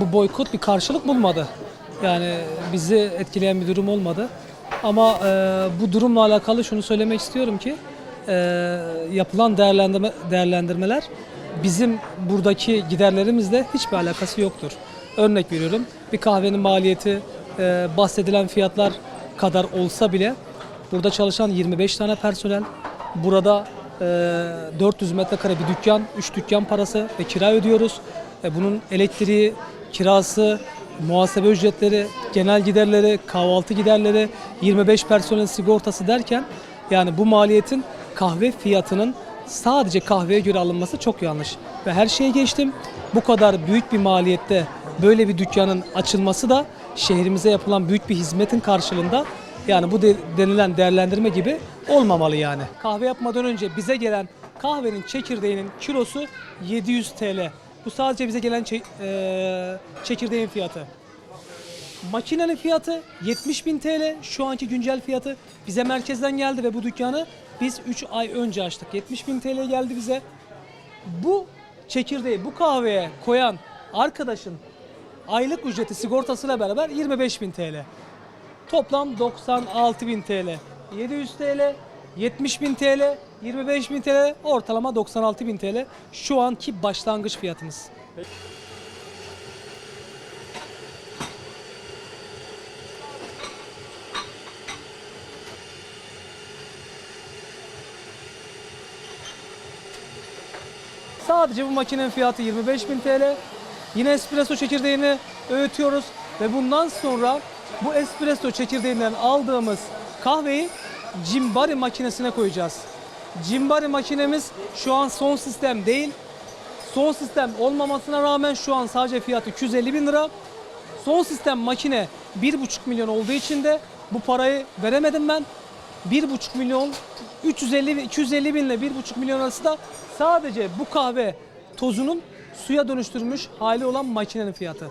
Bu boykot bir karşılık bulmadı. Yani bizi etkileyen bir durum olmadı. Ama e, bu durumla alakalı şunu söylemek istiyorum ki e, yapılan değerlendirme, değerlendirmeler bizim buradaki giderlerimizle hiçbir alakası yoktur. Örnek veriyorum bir kahvenin maliyeti e, bahsedilen fiyatlar kadar olsa bile burada çalışan 25 tane personel, burada e, 400 metrekare bir dükkan, 3 dükkan parası ve kira ödüyoruz. E, bunun elektriği, kirası, muhasebe ücretleri, genel giderleri, kahvaltı giderleri, 25 personel sigortası derken yani bu maliyetin kahve fiyatının sadece kahveye göre alınması çok yanlış. Ve her şeye geçtim. Bu kadar büyük bir maliyette böyle bir dükkanın açılması da şehrimize yapılan büyük bir hizmetin karşılığında yani bu de- denilen değerlendirme gibi olmamalı yani. Kahve yapmadan önce bize gelen kahvenin çekirdeğinin kilosu 700 TL. Bu sadece bize gelen çe- eee, çekirdeğin fiyatı. Makinenin fiyatı 70 bin TL. Şu anki güncel fiyatı bize merkezden geldi ve bu dükkanı biz 3 ay önce açtık. 70 bin TL geldi bize. Bu çekirdeği bu kahveye koyan arkadaşın aylık ücreti sigortasıyla beraber 25 bin TL. Toplam 96 bin TL. 700 TL, 70 bin TL, 25 bin TL, ortalama 96 bin TL şu anki başlangıç fiyatımız. Sadece bu makinenin fiyatı 25 bin TL. Yine espresso çekirdeğini öğütüyoruz ve bundan sonra bu espresso çekirdeğinden aldığımız kahveyi cimbari makinesine koyacağız. Cimbari makinemiz şu an son sistem değil. Son sistem olmamasına rağmen şu an sadece fiyatı 250 bin lira. Son sistem makine 1,5 milyon olduğu için de bu parayı veremedim ben. 1,5 milyon 350 bin- 250 bin ile 1,5 milyon arası da sadece bu kahve tozunun suya dönüştürülmüş hali olan makinenin fiyatı.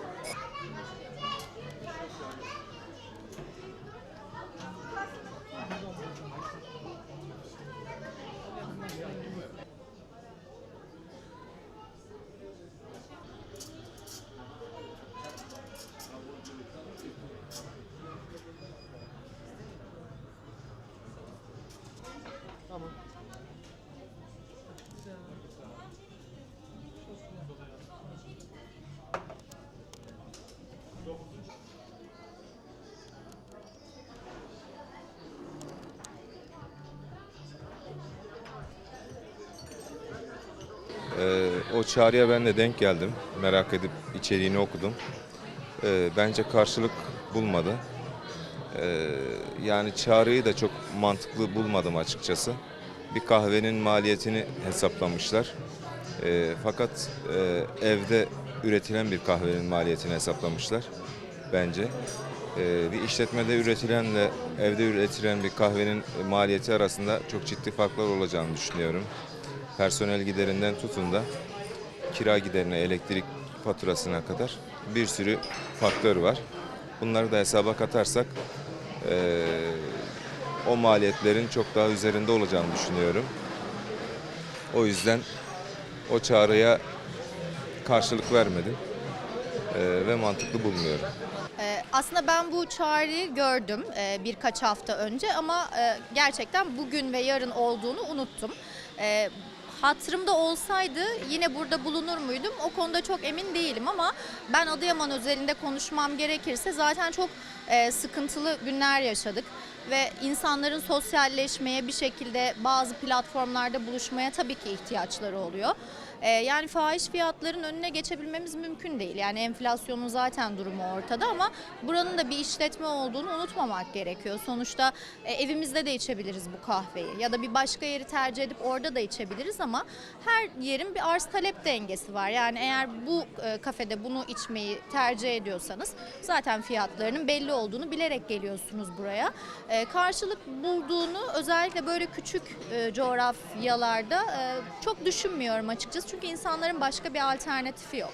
Ee, o çağrıya ben de denk geldim. Merak edip içeriğini okudum. Ee, bence karşılık bulmadı. Ee, yani çağrıyı da çok mantıklı bulmadım açıkçası. Bir kahvenin maliyetini hesaplamışlar. Ee, fakat e, evde üretilen bir kahvenin maliyetini hesaplamışlar bence. Ee, bir işletmede üretilenle evde üretilen bir kahvenin maliyeti arasında çok ciddi farklar olacağını düşünüyorum personel giderinden tutun da kira giderine, elektrik faturasına kadar bir sürü faktör var. Bunları da hesaba katarsak eee, o maliyetlerin çok daha üzerinde olacağını düşünüyorum. O yüzden o çağrıya karşılık vermedim eee, ve mantıklı bulmuyorum. Aslında ben bu çağrıyı gördüm e, birkaç hafta önce ama e, gerçekten bugün ve yarın olduğunu unuttum. Hatırımda olsaydı yine burada bulunur muydum? O konuda çok emin değilim ama ben Adıyaman özelinde konuşmam gerekirse zaten çok e, sıkıntılı günler yaşadık ve insanların sosyalleşmeye bir şekilde bazı platformlarda buluşmaya tabii ki ihtiyaçları oluyor. Ee, yani fahiş fiyatların önüne geçebilmemiz mümkün değil. Yani enflasyonun zaten durumu ortada ama buranın da bir işletme olduğunu unutmamak gerekiyor. Sonuçta e, evimizde de içebiliriz bu kahveyi ya da bir başka yeri tercih edip orada da içebiliriz ama her yerin bir arz talep dengesi var. Yani eğer bu e, kafede bunu içmeyi tercih ediyorsanız zaten fiyatlarının belli olduğunu bilerek geliyorsunuz buraya. E, karşılık bulduğunu özellikle böyle küçük coğrafyalarda çok düşünmüyorum açıkçası. Çünkü insanların başka bir alternatifi yok.